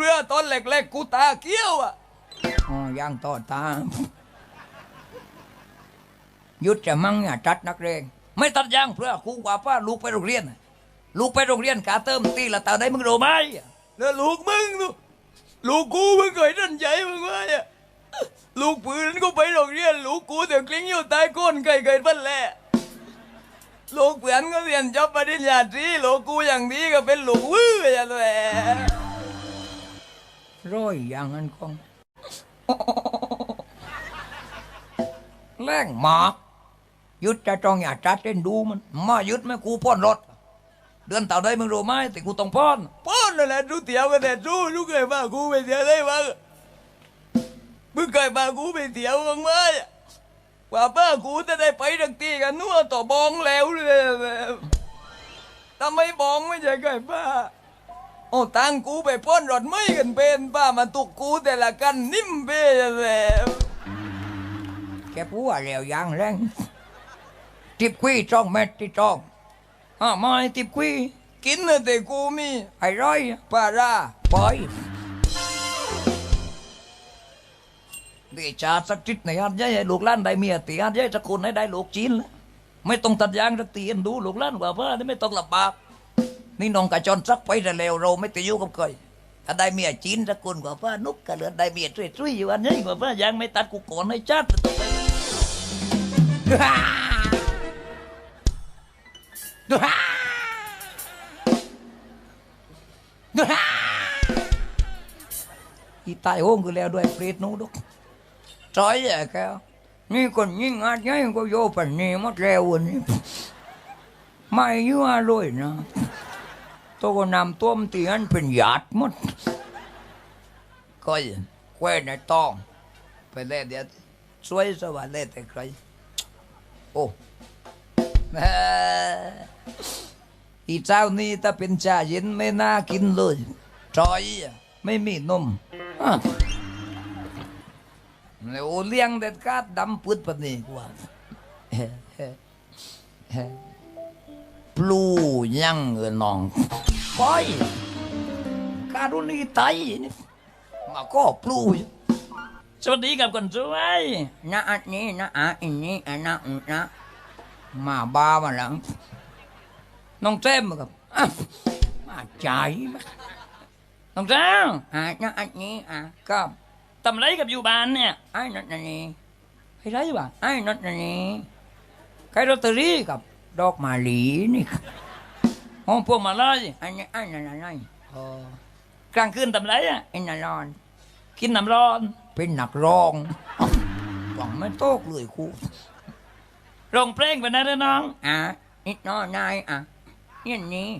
เรือตอนเล็กๆกูตาเกี้ยวอะอ๋อย่างต่อตาหยุดจะมั่งอย่าจัดนักเรงไม่ตัดยางเพื่อครูกว่าป้าลูกไปโรงเรียนน่ะลูกไปโรงเรียนกาเติมตีละตาได้มึงรู้ไหมแล้วลูกมึงนูลูกกูมึงเคยดันใจมึงไว้อะลูกปืนกูไปโรงเรียน ลูกกูเดี๋ยวกลิ้งอยู่ใต้ก้นไก่เกิดพันแหล่ลูกเพื่อนก็เรียนจบปริญญาตรีลูกกูอย่างนี้ก็เป็นลูกวื้ออย่างแหละ ร้อยอย่างนั้นคงแรงหมายุดจะจองอย่าจัดเล่นดูมันมายุดไหมกูป้อนรถ เดือนต่าได้มึงรู้ไหมแต่กูต้องป้อนป้อนนั่นแหละดูเตียวกันแต่ดูลูกเคยพากูไปเที่ยวได้บ้างมึงเคยพากูไปเที่ยวบ้างไหมว่าป้ากูจะได้ไปดังตีกันนัวต่อบองแล้วเลยทำไมบองไม่ใช่เคยป้า โอ้ตังกูไปป้อนรถไม่กันเป็นป้ามาตุกกูแต่ละกันนิ่มเบ้แล้วแกพูดว่าแล้วอย่างแรงติบคุยจ้องเม็ดที่จ้องห้าไม้ติบคุยกินนะแต่กูมีไอ้ร้อยปลาร้าปล่อยเดชาสักจิตในอันใหญ่ให้ลูกหล้านได้เมียตีอันใหญ่สักคนให้ได้ลูกจีนแล้วไม่ต้องตัดยางสักตีอันดูลูกหล้านกว่าพ่อนี่ไม่ต้องลำบาก นี่น้องกระจรสักไปแต่เร็วเราไม่ติดอยู่กับใครถ้าได้เมียจีนสักคนกว่าพ่อนุกกระเหลือได้เมียช่วยๆอยู่อันนี้กว่าพ่อยังไม่ตัดกูก่อนให้จัดต่อไปอีตายโหงคือแล้วด้วยเปรตนู้ดุกจอยแย่แกนี่คนยิ่งอาจยัยก็โยปันนี่หมดแล้ววันนี้ไม่ยั่วเลยนะ ตัวก็นำต้มตีอันเป็นหยาดมดก็ยังแควนในต้องไปเล่นเดี๋ยวช่วยสวัสดิ์เล่นแต่ใครโอ้แหม่อีเจ้านี่ถ้าเป็นชาเย็นไม่น่ากินเลยจอยไม่มีนมอะเลี้ยงเด็ดขาดดำปืดปนนี้กว่า เฮ้เฮ้เฮ้ปลูยังเงินน้องไปการุณีไตนี่มาก็ปลูอยู่สวัสดีกับคนสวยนะอันนี้นะอะอันนี้อันนะอุนะมาบ้ามาหลังน้องเจ้มกับอะมาใจมาน้องเจ้าอะนะอันนี้อะกับทำไรกับอยู่บ้านเนี่ยไอ้นั่นนี่ใครไรวะไอ้นั่นนี่ใครลอตเตอรี่กับ ดอกมาลีนี่ห้องพวกมาลัยอันนี้อันนั้นอะไรอ๋อกลางคืนทำไรอะไอ้นั่นนอนกินน้ำร้อนเป็นนักร้องหวังไม่โตกเลยครูร้องเพลงไปนะเด้อน้องอะนิดน้อยนายอะนี่นี้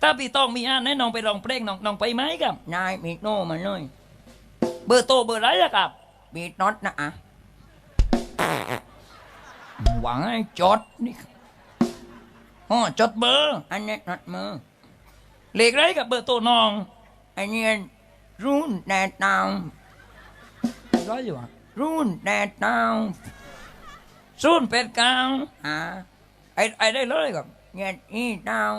ถ้าพี่ต้องมีอ่านให้น้องไปร้องเพลงน้องน้องไปไหมครับนายมีโนมาหน่อยเบอร์โตเบอร์ไรอะครับมีน็อตนะอะหวังให้จดนี่ อ๋อจดเบอร์อันนี้น็อตมือเลขไรกับเบอร์โตน้องอันนี้รุ่นแดดดาวร้อยอยู่อะรุ่นแดดดาวศูนย์เป็ดก้าอ่าไอ้ไอ้ได้เลยกับเงี้ยนี่ดาว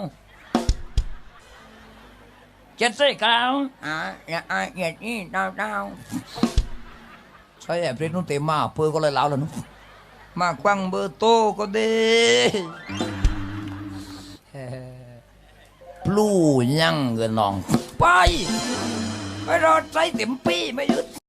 เจ็ดสี่เก้าอ่าเนี่ยไอ้เงี้ยนี่ดาวดาวใช่แอบเรียนนุ่นเต็มมาเพื่อก็เลยเล่าแล้วนุมาควังเบอร์โตก็ดี ลูยังเงินนอง ไปไปรอใจเต็มปีไม่ยุด